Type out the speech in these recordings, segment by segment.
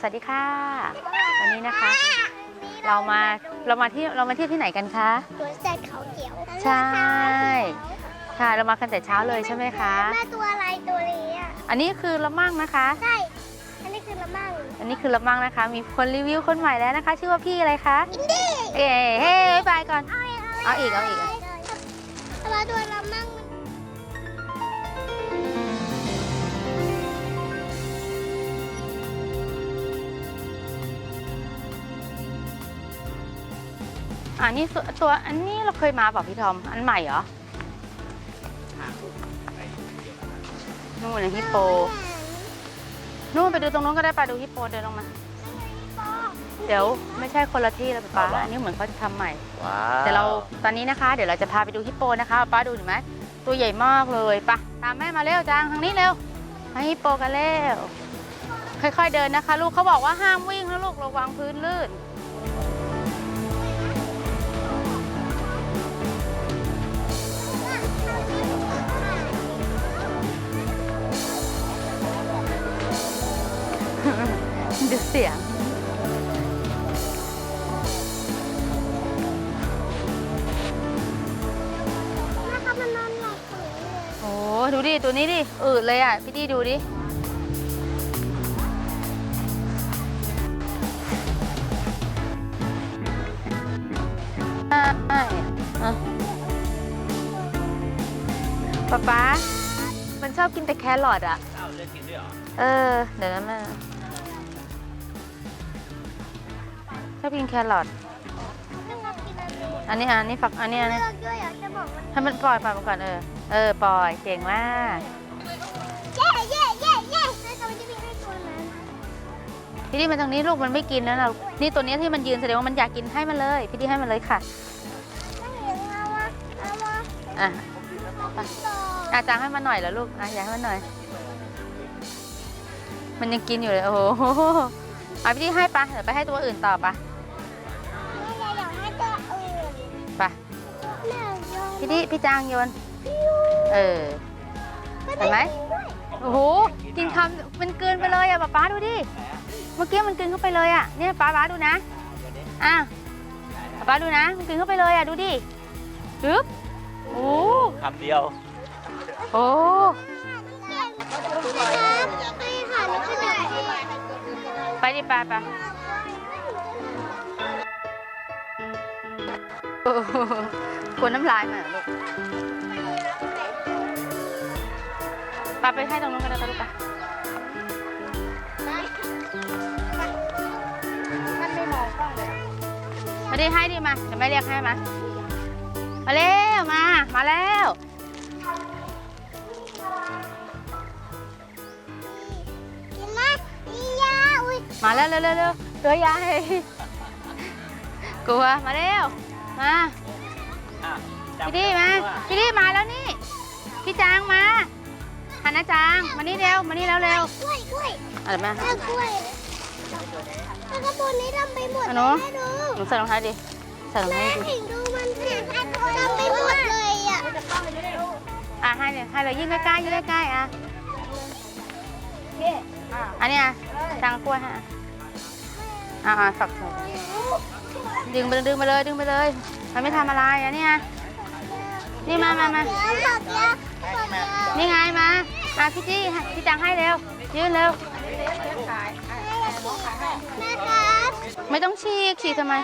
สวัสดีค่ะ วันนี้นะคะ เรามาเรามาที่เรามาเที่ยวที่ไหนกันคะสวนสัตว์เขาเขียวใช่ค่ะเรามากันแต่เช้าเลยใช่ไหมคะแม่ตัวอะไรตัวนี้อะอันนี้คือละมั่งนะคะใช่อันนี้คือละมั่งอันนี้คือละมั่งนะคะ มีคนรีวิวคนใหม่แล้วนะคะ ชื่อว่าพี่อะไรคะอินดี้เอ้เฮ้บ๊ายบายก่อนเอาอีกเอาอีกแต่ว่าตัวละมั่ง อันนี้ตัวตัวอันนี้เราเคยมาเปล่าพี่ทอม อันใหม่เหรอนู่นนะฮิปโป นู่นไปดูตรงนู้นก็ได้ไปดูฮิปโปเดินลงมา เดี๋ยวไม่ใช่คนละที่แล้วป้าอันนี้เหมือนเขาจะทำใหม่ ว้าวแต่เราตอนนี้นะคะ เดี๋ยวเราจะพาไปดูฮิปโปนะคะป้าดูเห็นไหมตัวใหญ่มากเลยไปะตามแม่มาเร็วจังทางนี้เร็วมาฮิปโปกันเร็วค่อยๆเดินนะคะ ลูกเขาบอกว่าห้ามวิ่งนะลูกระวังพื้นลื่น สียง นะคะมันนอนหลับอยู่เลยโอ้ดูดิ ตัวนี้ดิ อืดเลยอะ พี่ดีดูดิ ใช่อะป๊าป๊า มันชอบกินแต่แครอทอะอ้าวเลือกกินด้วยเหรอ เออ เดี๋ยวนะแม่ อบกินแครอทไม่ชอบกินอันนี้อันนี้อันนี้ฝักอันนี้อันเลืนี้อกด้วยอยากจะบอกมันให้มันปล่อยปล่อยมันก่อนเออเออปล่อยเก่งมากเย่เย่เย่เย่แม่จะไม่ได้มีให้ตัวนั้นพี่ดีมาทางนี้ลูกมันไม่กินแล้วนะนี่ตัวเนี้ยที่มันยืนแสดงว่ามันอยากกินให้มันเลยพี่ดีให้มันเลยค่ะไม่เห็นเอาวะเอาวะอะต่ออาจารย์ให้มันหน่อยแล้วลูกอะอยากให้มันหน่อย มันยังกินอยู่เลยโอ้โหเอาพี่ดีให้ปะเดี๋ยวไปให้ตัวอื่นต่อปะ พี่ดีพี่จางโยน เออก็เห็นไหมด้ด้วยโอ้โห กินคำมันเกินไปเลยอะป๊าป๊าดูดิ เมื่อกี้มันกินเข้าไปเลยอะ เนี่ยป๊าป๊าดูนะ อะป๊าป๊าดูนะ มันกินเข้าไปเลยอะดูดิปึ๊บโอ้คำเดียว โอ้นะครับให้หาลูกกระดาษให้ไปดิไปไป โอ้โหกลัวน้ำลายมาเหรอลูกปาไปให้ตรงนู้นกันนะลูกปะมันไม่มองกล้องเลยมาดิให้ดิมาเดี๋ยวแม่เรียกให้มา มาเร็วมา มาแล้วกินไหมอียาอุ้ยมาแล้วเร็วเร็วเร็วเรือยายกลัวมาเร็วมาอะจับ พี่ดีมาว่าพี่ดีมาแล้วนี่ พี่จางมาหันนะจาง มานี่เร็ว มานี่แล้วเร็วกล้วยกล้วยอะไรแม่แม่กล้วยแล้วก็บนนี้ดำไปหมดอันเลนู้ยนแม่ดูหนูใส่รองเท้าดิ ใส่รองแม่เท้าดิเห็นดูมันเนี่ยดำไปหมดเลยอะอะให้เลยให้เลยยิ่งใกล้ๆยิ่งใกล้ๆอะอันนี้อะจางกล้วยฮะอะอะฝักใส่ดึงไปดึงไปเลยดึงไปเลย มันไม่ทำอะไรอะเนี่ย นี่มามามาแล้วหมดแล้วหมดแล้วนี่ไงมาอะพี่จี้ให้พี่จังให้เร็ว ยืนเร็วแม่ครับไม่ต้องฉีกฉีกทำไม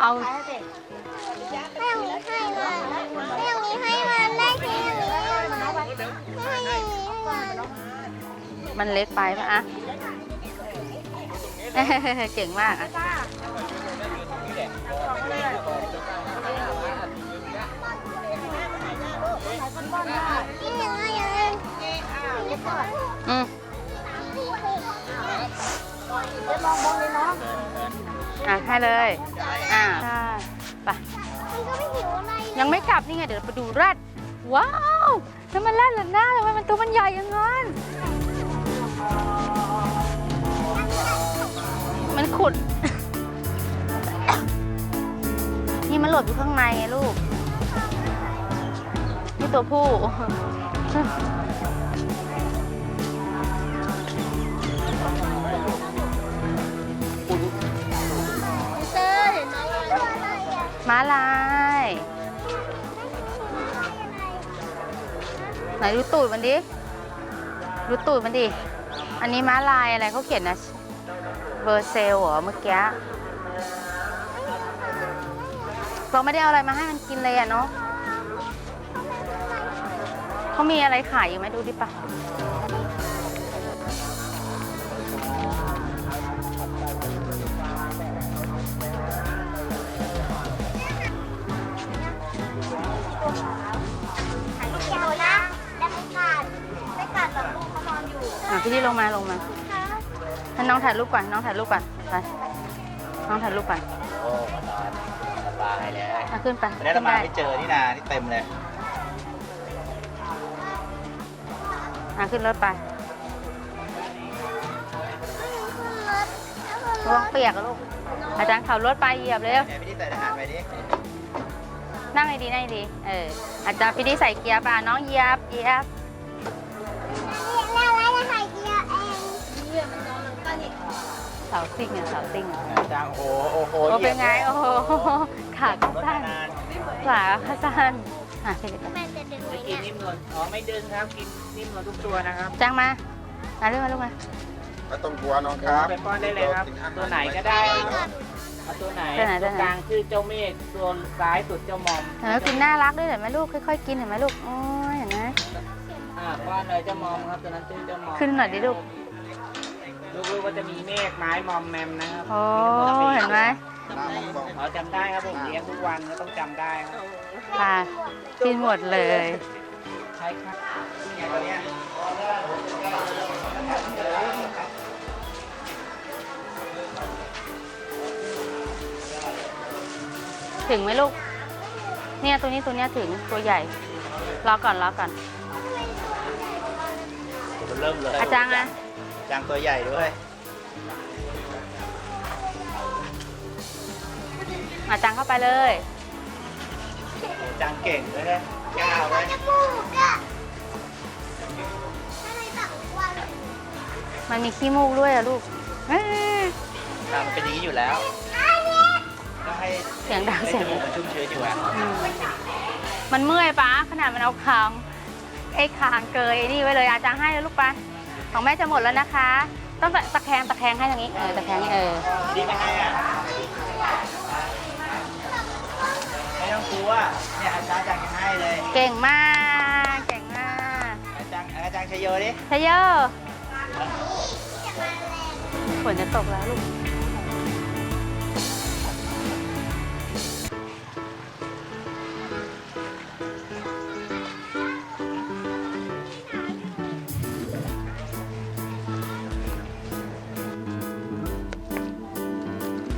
เอาแม่เอานี้ให้มาแม่เอานี้ให้มาแม่ให้อันนี้ให้มาแม่ให้อันนี้ให้มามันเล็กไปปะอะเก่งมากอะ นี่หนึ่งอย่างหนึ่งนี่ก่อนอืมอะให้เลย อะไปมันก็ไม่หิวอะไรยังไม่กลับนี่ไง เดี๋ยวเราไปดูแรดว้าวทำไมแรดเหรอหน้าทำไมมันตัวมันใหญ่อยังงั้น มันขุด นี่มันหลบอยู่ข้างในไงลูก ตัวผู้ เต้ยม้าลาย ไหนดูตูดมันดิ ดูตูดมันดิ อันนี้ม้าลายอะไรเขาเขียนนะ เบอร์เซลเหรอเมื่อกี้เราไม่ได้เอาอะไรมาให้มันกินเลยอะเนาะ เขามีอะไรขายอยู่ไหมดูดิปะเดี๋ยวนะแล้วไม่กัดไม่กัดแบบลูกเขานอนอยู่อะพี่นี่ลงมาลงมาให้น้องถ่ายรูปก่อนน้องถ่ายรูปก่อนไปน้องถ่ายรูปก่อนโอ้มานอนสบายเลยมาขึ้นไปวันนี้ขึ้เรานมาได้ ไม่เจอนี่นานี่เต็มเลย อะขึ้นรถไปขึ้นรถแล้วก็ระวังเปียกอะลูก อาจารย์ขับรถไปเหยียบเร็วไหนพี่ที่ใส่ทหารไปดินั่งให้ดีนั่งให้ดี เออ อาจารย์พี่นี่ใส่เกียร์ป่ะน้องเหยียบเหยียบแล้วแล้วจะใส่เกียร์เองเสาซิ่งอะเสาซิ่งอะอาจารย์โอ้โหโอ้โหโอ้เป็นไง โอ้โหขาขับรถสั้นนานขาสั้น อะพี่นี่ไปมันจะดึงไหมกินเนี่ยนิ่มนวลอ๋อไม่ดึงครับกินนิ่มนวลทุกตัวนะครับจ้างมามาเร็วมาลูกมา ไม่ต้องกลัวน้องครับ ไปป้อนได้เลยครับ ตัวไหนก็ได้เอาตัวไหนตัวไหนตัตัววไหน กลางชื่อเจ้าเมฆตัวซ้ายสุดเจ้ามอมเออกินน่ารักด้วยเห็นไหมลูกค่อยๆกินเห็นไหมลูกโอ้ยเห็นไหม อ่าป้อนเลยเจ้ามอมครับตัวนั้นชื่อเจ้ามอมขึ้นหน่อยดิลูก ลูกๆก็จะมีเมฆไม้มอมแมมนะครับโอ้เห็นไหม หน้ามองกล้องอ๋อจำได้ครับผมเลี้ยงทุกวันก็ต้องจำได้ครับค่ะ กินหมดเลย ใช่ครับนี่ไงตัวเนี้ยถึงไหมลูก เนี่ยตัวนี้ตัวเนี้ยถึงตัวใหญ่ รอก่อนรอก่อน เริ่มเลยอาจารย์นะอาจารย์ตัวใหญ่ด้วย อาจารย์เข้าไปเลยอาจารย์เก่งเลยนะกล้าไว้จมูกอะอะไรแบบวันมันมีขี้มูกด้วยอะลูกเอ้ยตามมันเป็นอย่างนี้อยู่แล้ว อันเนี้ยก็ให้เสียงดังให้เสียจงมูกมันชุ่มชื้นอยู่แล้วอืมมันเมื่อยปะขนาดมันเอาคางไอ้คางเกยไอ้นี่ไว้เลยอาจารย์ให้แล้วลูกไปของแม่จะหมดแล้วนะคะ ต้องตะตะแคงตะแคงให้ทางนี้เออตะแคงเออ ดีไม่ให้อะ เลยเก่งมาก เก่งมากอาจารย์อาจารย์ชัยโยดิเทเยอร์ฝนจะตกแล้วลูก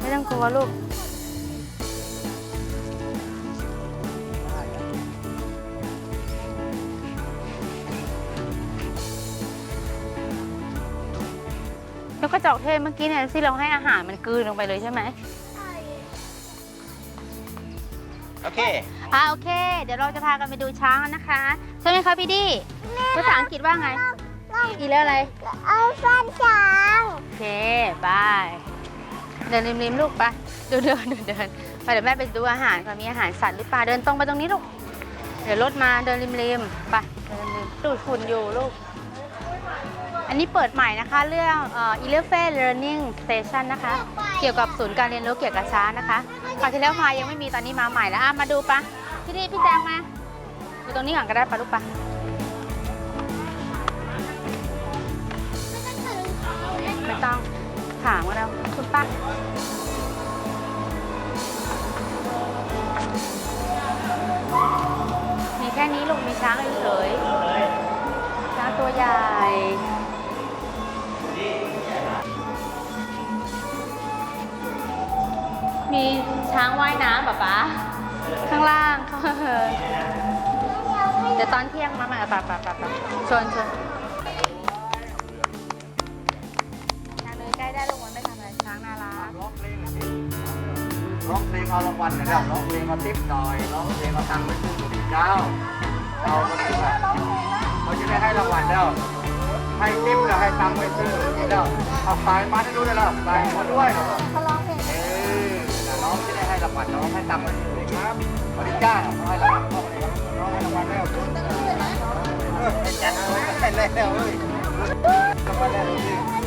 ไม่ต้องกลัวลูก ระจอกเทศเมื่อกี้เนี่ยที่เราให้อาหารมันกลืนลงไปเลยใช่ไหมโอเค อ่าโอเค เดี๋ยวเราจะพากันไปดูช้างนะคะใช่ไหมคะพี่ดีภาษาอังกฤษว่าไง อีแล้วอะไรเอาฟันช้างโอเคบายเดินริมๆลูกไปเดินเดินเดินเดินไปเดี๋ยวแม่ไปดูอาหารก่อนมีอาหารสัตว์หรือเปล่าเดินตรงไปตรงนี้ลูกเดี๋ยวรถมาเดินริมๆไปเดินริมดูดฝุ่นอยู่ลูก อันนี้เปิดใหม่นะคะเรื่องเอ่อ Elephant Learning Station นะคะ เกี่ยวกับศูนย์การเรียนรู้เกี่ยวกับช้างนะคะคราวที่แล้วมายังไม่มีตอนนี้มาใหม่แล้วอะมาดูปะพี่ดีพี่แจงมาดูตรงนี้ก่อนก็ได้ปะลูกปะไม่ต้องถามกันแล้วคุณป้าางว่ายน้ำป่ะป๊าข้างล่างเดี๋ยวตอนเที่ยงมาใหม่ป่ะป่ะป่ะป่ะชวนชวนช้างเลยใกล้ได้ลงมันไม่ทำอะไรช้างน่ารักร้องเพลงเอารางวัลนะครับร้องเพลงเอาทิปหน่อยร้องเพลงเอาตังค์ไปซื้อสิบเก้าเราก็ถือว่าเขาจะได้ให้รางวัลแล้วให้ทิปแล้วให้ตังค์ไปซื้อนี่แล้วเอาสายมาให้ดูเลยล่ะสายมาด้วย วัลน้องให้ตังค์มาเลยครับบริจ้าน้องให้รางวัลน้องให้รางวัลแล้วจัดเลยได้แล้วเว้ยรางวัลแล้ว